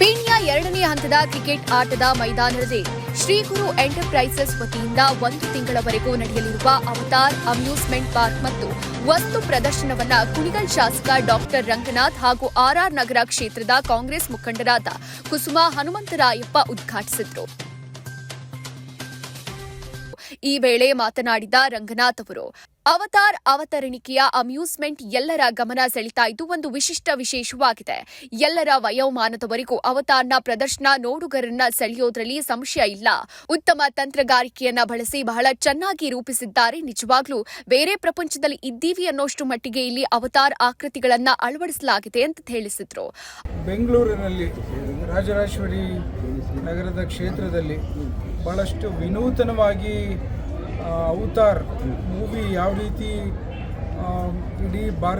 ಪೀಣ್ಯ ಎರಡನೇ ಹಂತದ ಕ್ರಿಕೆಟ್ ಆಟದ ಮೈದಾನದಲ್ಲಿ ಶ್ರೀ ಗುರು ಎಂಟರ್ಪ್ರೈಸಸ್ ವತಿಯಿಂದ ಒಂದು ತಿಂಗಳವರೆಗೂ ನಡೆಯಲಿರುವ ಅವತಾರ್, ಅಮ್ಯೂಸ್ಮೆಂಟ್ ಪಾರ್ಕ್ ಮತ್ತು ವಸ್ತು ಪ್ರದರ್ಶನವನ್ನ ಕುಣಿಗಲ್ ಶಾಸಕ ಡಾಕ್ಟರ್ ರಂಗನಾಥ್ ಹಾಗೂ ಆರ್ಆರ್ ನಗರ ಕ್ಷೇತ್ರದ ಕಾಂಗ್ರೆಸ್ ಮುಖಂಡರಾದ ಕುಸುಮಾ ಹನುಮಂತರಾಯಪ್ಪ ಉದ್ಘಾಟಿಸಿದರು. ಈ ವೇಳೆ ಮಾತನಾಡಿದ ರಂಗನಾಥ್ ಅವರು ಅವತಾರ್ ಅವತರಣಿಕೆಯ ಅಮ್ಯೂಸ್ಮೆಂಟ್ ಎಲ್ಲರ ಗಮನ ಸೆಳಿತಾ ಇದ್ದು ಒಂದು ವಿಶಿಷ್ಟ ವಿಶೇಷವಾಗಿದೆ. ಎಲ್ಲರ ವಯೋಮಾನದವರೆಗೂ ಅವತಾರ್ನ ಪ್ರದರ್ಶನ ನೋಡುಗರನ್ನ ಸೆಳೆಯೋದ್ರಲ್ಲಿ ಸಂಶಯ ಇಲ್ಲ. ಉತ್ತಮ ತಂತ್ರಗಾರಿಕೆಯನ್ನ ಬಳಸಿ ಬಹಳ ಚೆನ್ನಾಗಿ ರೂಪಿಸಿದ್ದಾರೆ. ನಿಜವಾಗ್ಲೂ ಬೇರೆ ಪ್ರಪಂಚದಲ್ಲಿ ಇದ್ದೀವಿ ಅನ್ನೋಷ್ಟು ಮಟ್ಟಿಗೆ ಇಲ್ಲಿ ಅವತಾರ್ ಆಕೃತಿಗಳನ್ನ ಅಳವಡಿಸಲಾಗಿದೆ ಅಂತ ತಿಳಿಸಿದ್ರು. ಬೆಂಗಳೂರಿನಲ್ಲಿ ರಾಜರಾಜೇಶ್ವರಿ ನಗರದ ಕ್ಷೇತ್ರದಲ್ಲಿ ಬಹಳಷ್ಟು ವಿನೂತನವಾಗಿ ಅವತಾರ್ ಮೂವಿ ಯಾವ ರೀತಿ ಇಡೀ ಭಾರ,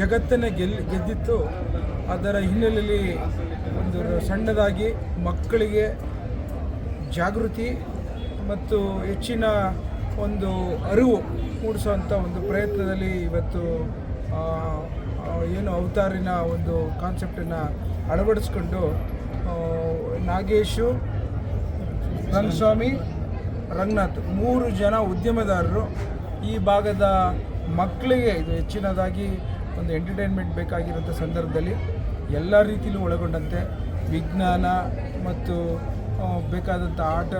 ಜಗತ್ತನ್ನೇ ಗೆಲ್, ಗೆದ್ದಿತ್ತು ಅದರ ಹಿನ್ನೆಲೆಯಲ್ಲಿ ಒಂದು ಸಣ್ಣದಾಗಿ ಮಕ್ಕಳಿಗೆ ಜಾಗೃತಿ ಮತ್ತು ಹೆಚ್ಚಿನ ಒಂದು ಅರಿವು ಮೂಡಿಸುವಂಥ ಒಂದು ಪ್ರಯತ್ನದಲ್ಲಿ ಇವತ್ತು ಏನು ಅವತಾರಿನ ಒಂದು ಕಾನ್ಸೆಪ್ಟನ್ನು ಅಳವಡಿಸ್ಕೊಂಡು ನಾಗೇಶು, ರಂಗಸ್ವಾಮಿ ರಂಗನಾಥ್, ಮೂರು ಜನ ಉದ್ಯಮದಾರರು ಈ ಭಾಗದ ಮಕ್ಕಳಿಗೆ ಇದು ಹೆಚ್ಚಿನದಾಗಿ ಒಂದು ಎಂಟರ್ಟೈನ್ಮೆಂಟ್ ಬೇಕಾಗಿರೋಂಥ ಸಂದರ್ಭದಲ್ಲಿ ಎಲ್ಲ ರೀತಿಯಲ್ಲೂ ಒಳಗೊಂಡಂತೆ ವಿಜ್ಞಾನ ಮತ್ತು ಬೇಕಾದಂಥ ಆಟ,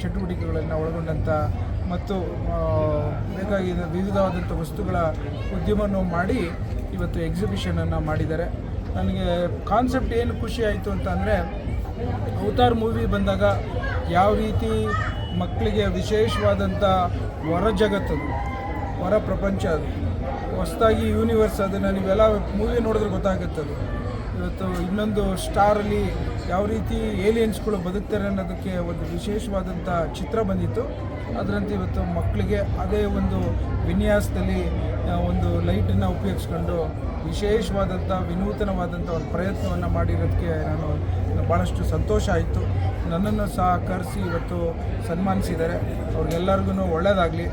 ಚಟುವಟಿಕೆಗಳನ್ನು ಒಳಗೊಂಡಂಥ ಮತ್ತು ಬೇಕಾಗಿದ ಬೇಕಾಗಿದ್ದ ವಿವಿಧವಾದಂಥ ವಸ್ತುಗಳ ಉದ್ಯಮವನ್ನು ಮಾಡಿ ಇವತ್ತು ಎಕ್ಸಿಬಿಷನನ್ನು ಮಾಡಿದ್ದಾರೆ. ನನಗೆ ಕಾನ್ಸೆಪ್ಟ್ ಏನು ಖುಷಿ ಆಯಿತು ಅಂತ ಅಂದರೆ ಅವತಾರ್ ಮೂವಿ ಬಂದಾಗ ಯಾವ ರೀತಿ ಮಕ್ಕಳಿಗೆ ವಿಶೇಷವಾದಂಥ ಹೊರ ಜಗತ್ತದು ಹೊರ ಪ್ರಪಂಚ ಅದು. ಹೊಸದಾಗಿ ಯೂನಿವರ್ಸ್ ಅದನ್ನು ನೀವೆಲ್ಲ ಮೂವಿ ನೋಡಿದ್ರೆ ಗೊತ್ತಾಗುತ್ತದೆ ಇವತ್ತು ಇನ್ನೊಂದು ಸ್ಟಾರಲ್ಲಿ ಯಾವ ರೀತಿ ಏಲಿಯನ್ಸ್ಗಳು ಬದುಕ್ತಾರೆ ಅನ್ನೋದಕ್ಕೆ ಒಂದು ವಿಶೇಷವಾದಂಥ ಚಿತ್ರ ಬಂದಿತ್ತು. ಅದರಂತೆ ಇವತ್ತು ಮಕ್ಕಳಿಗೆ ಅದೇ ಒಂದು ವಿನ್ಯಾಸದಲ್ಲಿ ಒಂದು ಲೈಟನ್ನು ಉಪಯೋಗಿಸ್ಕೊಂಡು ವಿಶೇಷವಾದಂಥ ವಿನೂತನವಾದಂಥ ಒಂದು ಪ್ರಯತ್ನವನ್ನು ಮಾಡಿರೋದಕ್ಕೆ ನಾನು ಭಾಳಷ್ಟು ಸಂತೋಷ ಆಯಿತು. ನನ್ನನ್ನು ಸಹ ಕರೆಸಿ ಇವತ್ತು ಸನ್ಮಾನಿಸಿದ್ದಾರೆ. ಅವ್ರಿಗೆಲ್ಲರಿಗೂ ಒಳ್ಳೆಯದಾಗಲಿ.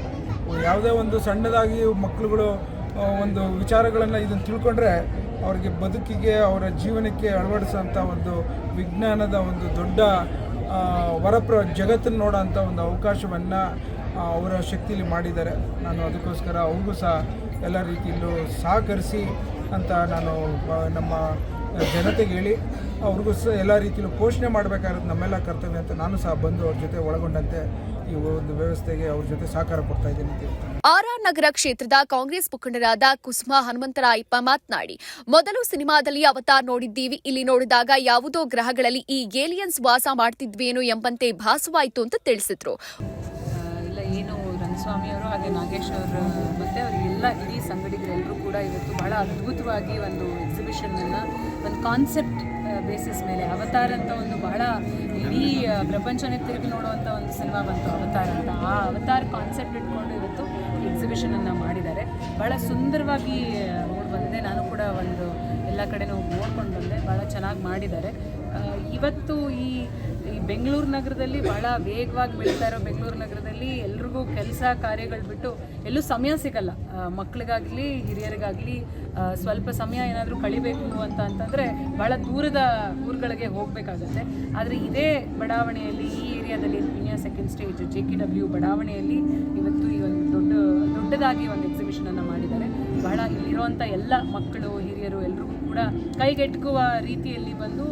ಯಾವುದೇ ಒಂದು ಸಣ್ಣದಾಗಿ ಮಕ್ಕಳುಗಳು ಒಂದು ವಿಚಾರಗಳನ್ನು ಇದನ್ನು ತಿಳ್ಕೊಂಡ್ರೆ ಅವರಿಗೆ ಬದುಕಿಗೆ, ಅವರ ಜೀವನಕ್ಕೆ ಅಳವಡಿಸೋಂಥ ಒಂದು ವಿಜ್ಞಾನದ ಒಂದು ದೊಡ್ಡ ವರಪ್ರ ಜಗತ್ತನ್ನು ನೋಡೋಂಥ ಒಂದು ಅವಕಾಶವನ್ನು ಅವರ ಶಕ್ತಿಯಲ್ಲಿ ಮಾಡಿದ್ದಾರೆ. ನಾನು ಅದಕ್ಕೋಸ್ಕರ ಅವ್ರಿಗೂ ಸಹ ಎಲ್ಲ ರೀತಿಯಲ್ಲೂ ಸಹಕರಿಸಿ ಅಂತ ನಾನು ನಮ್ಮ ಜನತೆಗೆ ಹೇಳಿ, ಅವ್ರಿಗೂ ಸಹ ಎಲ್ಲ ರೀತಿಯಲ್ಲೂ ಪೋಷಣೆ ಮಾಡಬೇಕಾಗಿರೋದು ನಮ್ಮೆಲ್ಲ ಕರ್ತವ್ಯ ಅಂತ ನಾನು ಸಹ ಬಂದು ಅವ್ರ ಜೊತೆ ಒಳಗೊಂಡಂತೆ ಈ ಒಂದು ವ್ಯವಸ್ಥೆಗೆ ಅವ್ರ ಜೊತೆ ಸಹಕಾರ ಕೊಡ್ತಾ ಇದ್ದೀನಿ. ಆರ್ಆರ್ ನಗರ ಕ್ಷೇತ್ರದ ಕಾಂಗ್ರೆಸ್ ಮುಖಂಡರಾದ ಕುಸುಮ ಹನುಮಂತರಾಯಪ್ಪ ಮಾತನಾಡಿ, ಮೊದಲು ಸಿನಿಮಾದಲ್ಲಿ ಅವತಾರ್ ನೋಡಿದ್ದೀವಿ, ಇಲ್ಲಿ ನೋಡಿದಾಗ ಯಾವುದೋ ಗ್ರಹಗಳಲ್ಲಿ ಈ ಏಲಿಯನ್ಸ್ ವಾಸ ಮಾಡ್ತಿದ್ವೇನೋ ಎಂಬಂತೆ ಭಾಸವಾಯಿತು ಅಂತ ತಿಳಿಸಿದ್ರು ಅವರು, ಹಾಗೆ ನಾಗೇಶ್ ಅವರು, ಮತ್ತು ಅವರಿಗೆಲ್ಲ ಇಡೀ ಸಂಗಡಿಗರೆಲ್ಲರೂ ಕೂಡ ಇವತ್ತು ಬಹಳ ಅದ್ಭುತವಾಗಿ ಒಂದು ಎಕ್ಸಿಬಿಷನನ್ನು ಒಂದು ಕಾನ್ಸೆಪ್ಟ್ ಬೇಸಿಸ್ ಮೇಲೆ ಅವತಾರ ಅಂತ ಒಂದು ಬಹಳ ಇಡೀ ಪ್ರಪಂಚನೇ ತಿರುಗಿ ನೋಡುವಂಥ ಒಂದು ಸಿನಿಮಾ ಬಂತು, ಅವತಾರ ಅಂತ. ಆ ಅವತಾರ ಕಾನ್ಸೆಪ್ಟ್ ಇಟ್ಕೊಂಡು ಇವತ್ತು ಎಕ್ಸಿಬಿಷನನ್ನು ಮಾಡಿದ್ದಾರೆ. ಬಹಳ ಸುಂದರವಾಗಿ ನೋಡಿ ಬಂದಿದೆ. ನಾನು ಕೂಡ ಒಂದು ಎಲ್ಲ ಕಡೆ ನೋಡ್ಕೊಂಡು ಬಂದೆ. ಭಾಳ ಚೆನ್ನಾಗಿ ಮಾಡಿದ್ದಾರೆ. ಇವತ್ತು ಈ ಈ ಬೆಂಗಳೂರು ನಗರದಲ್ಲಿ ಬಹಳ ವೇಗವಾಗಿ ಬೆಳೀತಾ ಇರೋ ಬೆಂಗಳೂರು ನಗರದಲ್ಲಿ ಎಲ್ರಿಗೂ ಕೆಲಸ ಕಾರ್ಯಗಳು ಬಿಟ್ಟು ಎಲ್ಲೂ ಸಮಯ ಸಿಗಲ್ಲ. ಮಕ್ಕಳಿಗಾಗಲಿ ಹಿರಿಯರಿಗಾಗಲಿ ಸ್ವಲ್ಪ ಸಮಯ ಏನಾದರೂ ಕಳಿಬೇಕು ಅಂತ ಅಂತಂದರೆ ಭಾಳ ದೂರದ ಊರುಗಳಿಗೆ ಹೋಗಬೇಕಾಗತ್ತೆ. ಆದರೆ ಇದೇ ಬಡಾವಣೆಯಲ್ಲಿ, ಈ ಏರಿಯಾದಲ್ಲಿ Peenya second stage J K W ಬಡಾವಣೆಯಲ್ಲಿ ಇವತ್ತು ಈ ಒಂದು ದೊಡ್ಡ, ದೊಡ್ಡದಾಗಿ ಒಂದು ಎಕ್ಸಿಬಿಷನನ್ನು ಮಾಡಿದ್ದಾರೆ. ಬಹಳ ಇಲ್ಲಿರುವಂಥ ಎಲ್ಲ ಮಕ್ಕಳು, ಹಿರಿಯರು ಎಲ್ಲರಿಗೂ ಕೂಡ ಕೈಗೆಟುಕುವ ರೀತಿಯಲ್ಲಿ ಬಂದು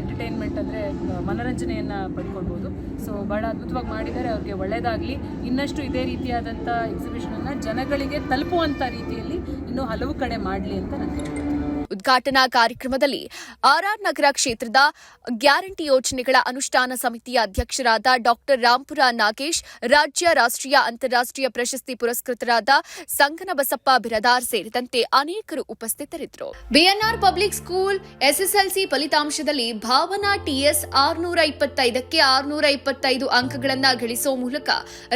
ಎಂಟರ್ಟೈನ್ಮೆಂಟ್ ಅಂದರೆ ಮನೋರಂಜನೆಯನ್ನು ಪಡ್ಕೊಳ್ಬೋದು. ಸೊ ಭಾಳ ಅದ್ಭುತವಾಗಿ ಮಾಡಿದ್ದಾರೆ. ಅವ್ರಿಗೆ ಒಳ್ಳೆಯದಾಗಲಿ ಇನ್ನಷ್ಟು ಇದೇ ರೀತಿಯಾದಂಥ ಎಕ್ಸಿಬಿಷನನ್ನು ಜನಗಳಿಗೆ ತಲುಪುವಂಥ ರೀತಿಯಲ್ಲಿ ಇನ್ನೂ ಹಲವು ಕಡೆ ಮಾಡಲಿ ಅಂತ ನಾನು ಉದ್ಘಾಟನಾ ಕಾರ್ಯಕ್ರಮದಲ್ಲಿ ಆರ್ಆರ್ ನಗರ ಕ್ಷೇತ್ರದ ಗ್ಯಾರಂಟಿ ಯೋಜನೆಗಳ ಅನುಷ್ಠಾನ ಸಮಿತಿಯ ಅಧ್ಯಕ್ಷರಾದ ಡಾಕ್ಟರ್ ರಾಂಪುರ ನಾಗೇಶ್, ರಾಜ್ಯ ರಾಷ್ಟ್ರೀಯ ಅಂತಾರಾಷ್ಟ್ರೀಯ ಪ್ರಶಸ್ತಿ ಪುರಸ್ಕೃತರಾದ ಸಂಗನಬಸಪ್ಪ ಬಿರದಾರ್ ಸೇರಿದಂತೆ ಅನೇಕರು ಉಪಸ್ಥಿತರಿದ್ದರು. ಬಿಎನ್ಆರ್ ಪಬ್ಲಿಕ್ ಸ್ಕೂಲ್ ಎಸ್ಎಸ್ಎಲ್ಸಿ ಫಲಿತಾಂಶದಲ್ಲಿ ಭಾವನಾ ಟಿಎಸ್ ಆರುನೂರ ಇಪ್ಪತ್ತೈದಕ್ಕೆ ಆರುನೂರ ಇಪ್ಪತ್ತೈದು ಅಂಕಗಳನ್ನು ಗಳಿಸುವ ಮೂಲಕ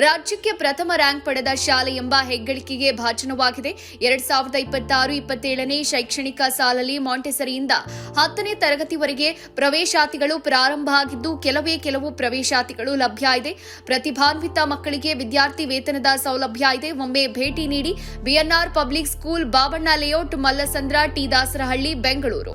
ರಾಜ್ಯಕ್ಕೆ ಪ್ರಥಮ ರ್ಯಾಂಕ್ ಪಡೆದ ಶಾಲೆ ಎಂಬ ಹೆಗ್ಗಳಿಕೆಗೆ ಭಾಜನವಾಗಿದೆ. ಎರಡ್ ಸಾವಿರದ ಇಪ್ಪತ್ತಾರು, ಇಪ್ಪತ್ತೇಳನೇ ಶೈಕ್ಷಣಿಕ ಸಾಲಲ್ಲಿ ಮಾಂಟೆಸರಿಯಿಂದ ಹತ್ತನೇ ತರಗತಿವರೆಗೆ ಪ್ರವೇಶಾತಿಗಳು ಪ್ರಾರಂಭ ಆಗಿದ್ದು, ಕೆಲವೇ ಕೆಲವು ಪ್ರವೇಶಾತಿಗಳು ಲಭ್ಯ ಇದೆ. ಪ್ರತಿಭಾನ್ವಿತ ಮಕ್ಕಳಿಗೆ ವಿದ್ಯಾರ್ಥಿ ವೇತನದ ಸೌಲಭ್ಯ ಇದೆ. ಒಮ್ಮೆ ಭೇಟಿ ನೀಡಿ BNR public school Babanna layout, Mallasandra, T Dasarahalli, Bengaluru.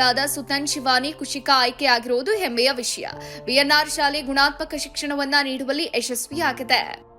ಮಕ್ಕಳಾದ ಸುತನ್ ಶಿವಾನಿ ಕುಶಿಕಾ ಆಯ್ಕೆಯಾಗಿರುವುದು ಹೆಮ್ಮೆಯ ವಿಷಯ. ಬಿಎನ್ಆರ್ ಶಾಲೆ ಗುಣಾತ್ಮಕ ಶಿಕ್ಷಣವನ್ನ ನೀಡುವಲ್ಲಿ ಯಶಸ್ವಿಯಾಗಿದೆ.